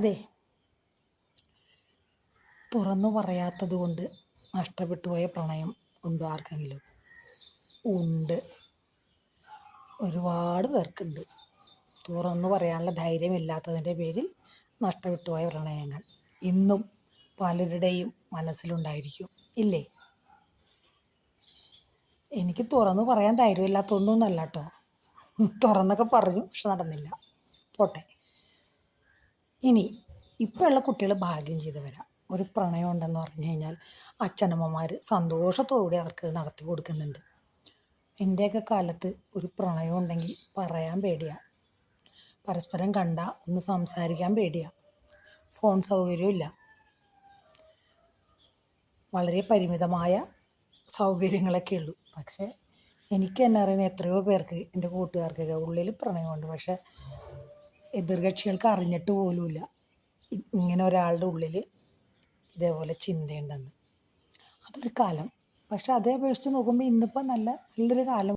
അതെ. തുറന്നു പറയാത്തത് കൊണ്ട് നഷ്ടപ്പെട്ടു പോയ പ്രണയം ഉണ്ടോ ആർക്കെങ്കിലും? ഉണ്ട്. ഒരുപാട് പേർക്കുണ്ട്. തുറന്നു പറയാനുള്ള ധൈര്യമില്ലാത്തതിന്റെ പേരിൽ നഷ്ടപ്പെട്ടു പോയ പ്രണയങ്ങൾ ഇന്നും പലരുടെയും മനസ്സിലുണ്ടായിരിക്കും. ഇല്ലേ? എനിക്ക് തുറന്നു പറയാൻ ധൈര്യമില്ലാത്തതുകൊണ്ടൊന്നല്ല കേട്ടോ. തുറന്നൊക്കെ പറഞ്ഞു പക്ഷെ നടന്നില്ല. പോട്ടെ. ഇനി ഇപ്പോഴുള്ള കുട്ടികൾ ഭാഗ്യം ചെയ്ത് വരാം ഒരു പ്രണയം ഉണ്ടെന്ന് പറഞ്ഞു കഴിഞ്ഞാൽ അച്ഛനമ്മമാർ സന്തോഷത്തോടെ അവർക്ക് നടത്തി കൊടുക്കുന്നുണ്ട്. എന്റെയൊക്കെ കാലത്ത് ഒരു പ്രണയം ഉണ്ടെങ്കിൽ പറയാൻ പേടിയാണ് പരസ്പരം കണ്ട ഒന്ന് സംസാരിക്കാൻ പേടിയാണ് ഫോൺ സൗകര്യമില്ല വളരെ പരിമിതമായ സൗകര്യങ്ങളൊക്കെ ഉള്ളൂ. പക്ഷേ എനിക്ക് തന്നെ അറിയുന്ന എത്രയോ പേർക്ക് എന്റെ കൂട്ടുകാർക്കൊക്കെ ഉള്ളിൽ പ്രണയമുണ്ട്. പക്ഷേ എതിർകക്ഷികൾക്ക് അറിഞ്ഞിട്ട് പോലുമില്ല. ഇങ്ങനെ ഒരാളുടെ ഉള്ളിൽ ഇതേപോലെ ചിന്തയുണ്ടെന്ന്. അതൊരു കാലം. പക്ഷെ അതേ അപേക്ഷിച്ച് നോക്കുമ്പോൾ ഇന്നിപ്പോൾ നല്ല നല്ലൊരു കാലം